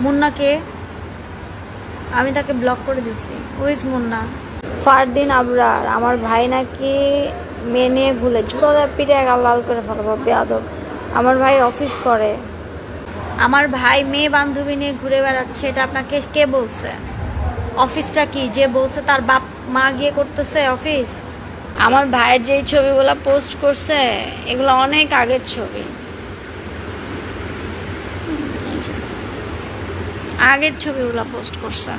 মুন্নাকে আমি তাকে ব্লক করে দিছি। ওইস মুন্না? ফারদিন আবরার আমার ভাই নাকি মেয়ে নিয়ে ঘুলে জুতো পিঠে একা লাল করে ফেলব বেয়াদব। আমার ভাই অফিস করে। আমার ভাই মেয়ে বান্ধবী নিয়ে ঘুরে বেড়াচ্ছে এটা আপনাকে কে বলছে? অফিসটা কি? যে বলছে তার বাপ মা গিয়ে করতেছে অফিস? আমার ভাইয়ের যেই ছবিগুলো পোস্ট করছে এগুলো অনেক আগের ছবি। যে। আগের ছবিগুলো পোস্ট করছে।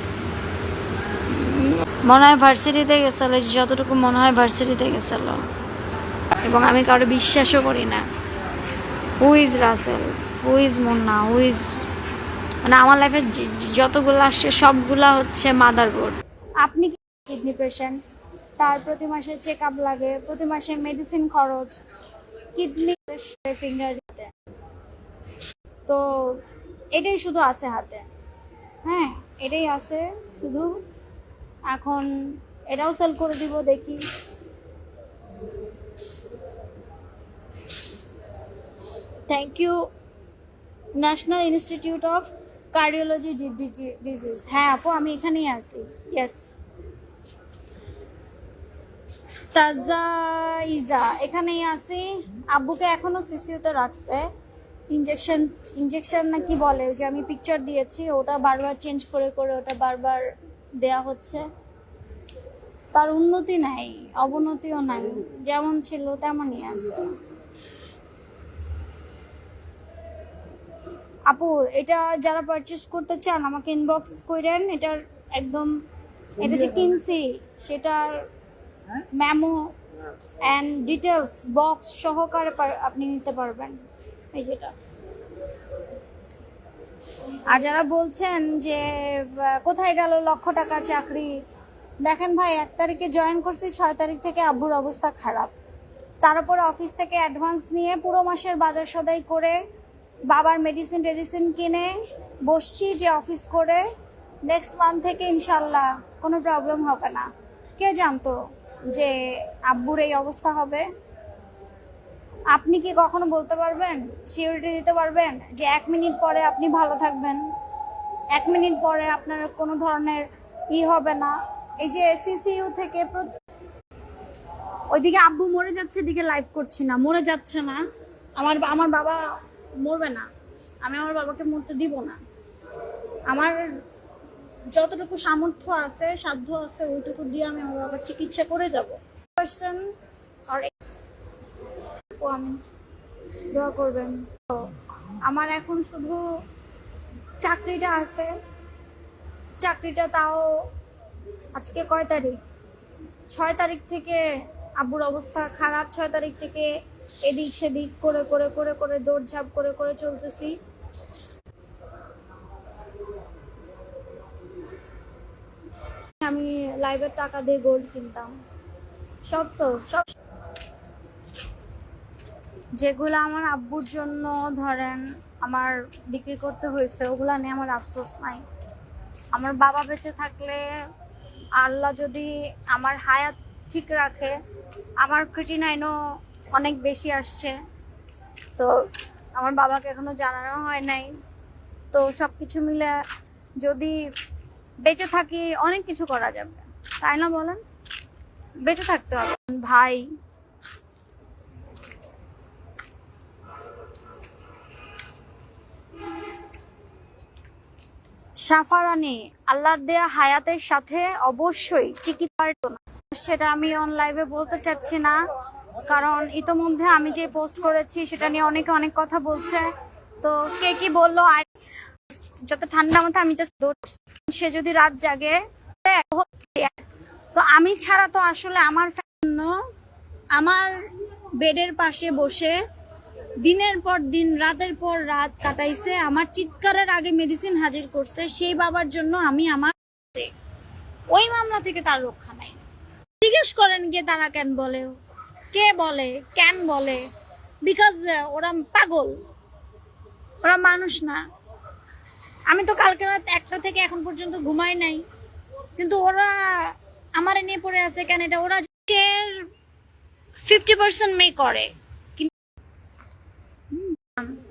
মনে হয় ভার্সিটিতে গেছিল যতটুকু মনে হয় ভার্সিটিতে গেছিল। এবং আমি কারও বিশ্বাসও করি না। Who is Rasel who is Munna who is মানে আমার লাইফে যতগুলো আসছে, সবগুলা হচ্ছে মাদার বোর্ড আপনি কি কিডনি পেশেন্ট তার প্রতি মাসে চেক আপ লাগে, প্রতি মাসে মেডিসিন খরচ। কিডনি ফিঙ্গার তো, এটাই শুধু আছে হাতে। হ্যাঁ এটাই আছে। শুধু এখন এটাও সেল করে দিব, দেখি। Thank you national institute of cardiology disease হ্যাঁ আপু, আমি এখানেই আছি। ইয়েস তাজা ইজা এখানেই আছি। আব্বুকে এখনও সিসিউতে রাখছে। ইনজেকশন ইনজেকশন না কি বলে? যে আমি পিকচার দিয়েছি ওটা বারবার চেঞ্জ করে করে ওটা বারবার দেয়া হচ্ছে। তার উন্নতি নাই অবনতিও নাই যেমন ছিল তেমনই আছে। আপু এটা যারা পারচেস করতে চান আমাকে ইনবক্স করেন এটার একদম এটা যে কিনছি সেটার ম্যামো অ্যান্ড ডিটেলস বক্স সহকারে আপনি নিতে পারবেন। আর যারা বলছেন যে কোথায় গেল লক্ষ টাকার চাকরি? দেখেন ভাই, এক তারিখে জয়েন করছি, ছয় তারিখ থেকে আব্বুর অবস্থা খারাপ। তার উপর অফিস থেকে অ্যাডভান্স নিয়ে পুরো মাসের বাজার সদাই করে, বাবার মেডিসিন টেডিসিন কিনে বসছি যে অফিস করে নেক্সট মান্থ থেকে ইনশাল্লাহ কোনো প্রবলেম হবে না। কে জানতো যে আব্বুর এই অবস্থা হবে? আপনি কি কখনো বলতে পারবেন সিউরিটি দিতে পারবেন যে এক মিনিট পরে আপনি ভালো থাকবেন? এক মিনিট পরে আপনার কোনো ধরনের ই হবে না। এই যে সিসিইউ থেকে ওইদিকে আব্বু মরে যাচ্ছে, এদিকে লাইভ করছি না। মরে যাচ্ছে না। আমার আমার বাবা মরবে না। আমি আমার বাবাকে মরতে দিব না। আমার যতটুকু সামর্থ্য আছে, সাধ্য আছে, ওইটুকু দিয়ে আমি আমার বাবার চিকিৎসা করে যাব। পার্সন আর আমি দোয়া করবেন? আমার এখন শুধু চাকরিটা আছে। চাকরিটা তাও আজকে কয় তারিখ? ছয় তারিখ থেকে আব্বুর অবস্থা খারাপ। ছয় তারিখ থেকে এদিক সেদিক করে করে করে করে দৌড়ঝাঁপ করে করে চলতেছি। আমি লাইভের টাকা দিয়ে গোল্ড কিনতাম। সব সব যেগুলো আমার আব্বুর জন্য ধরেন আমার বিক্রি করতে হয়েছে, ওগুলো নিয়ে আমার আফসোস নাই। আমার বাবা বেঁচে থাকলে আল্লাহ যদি আমার হায়াত ঠিক রাখে, আমার ক্রিটিনাইনও অনেক বেশি আসছে। তো আমার বাবাকে এখনও জানানো হয় নাই। তো সব কিছু মিলে যদি বেঁচে থাকি অনেক কিছু করা যাবে। তাই না বলেন? বেঁচে থাকতে হবে। ভাই সাফারানি, আল্লাহর দেয়া হায়াতের সাথে অবশ্যই চিকিৎসা সেটা আমি অন লাইভে বলতে চাচ্ছি না, কারণ ইতোমধ্যে আমি যে পোস্ট করেছি সেটা নিয়ে অনেকে অনেক কথা বলছে। তো কে কি বলল, আর যত ঠান্ডা মাথা আমি জাস্ট সে যদি রাত জাগে তো আমি ছাড়া তো আসলে আমার আমার বেডের পাশে বসে দিনের পর দিন, রাতের পর রাত কাটাইছে। আমার চিৎকারের আগে মেডিসিন হাজির করছে। সেই বাবার জন্য আমি আমার ওই মামলা থেকে তার রক্ষা নাই। জিজ্ঞেস করেন গিয়ে তারা কেন বলে? কে বলে? কেন বলে? বিকজ ওরা পাগল। ওরা মানুষ না। আমি তো কালকে রাত একটা থেকে এখন পর্যন্ত ঘুমাই নাই। কিন্তু ওরা আমারে নিয়ে পড়ে আছে কেন এটা? ওরা ফিফটি পার্সেন্ট মে করে। Um,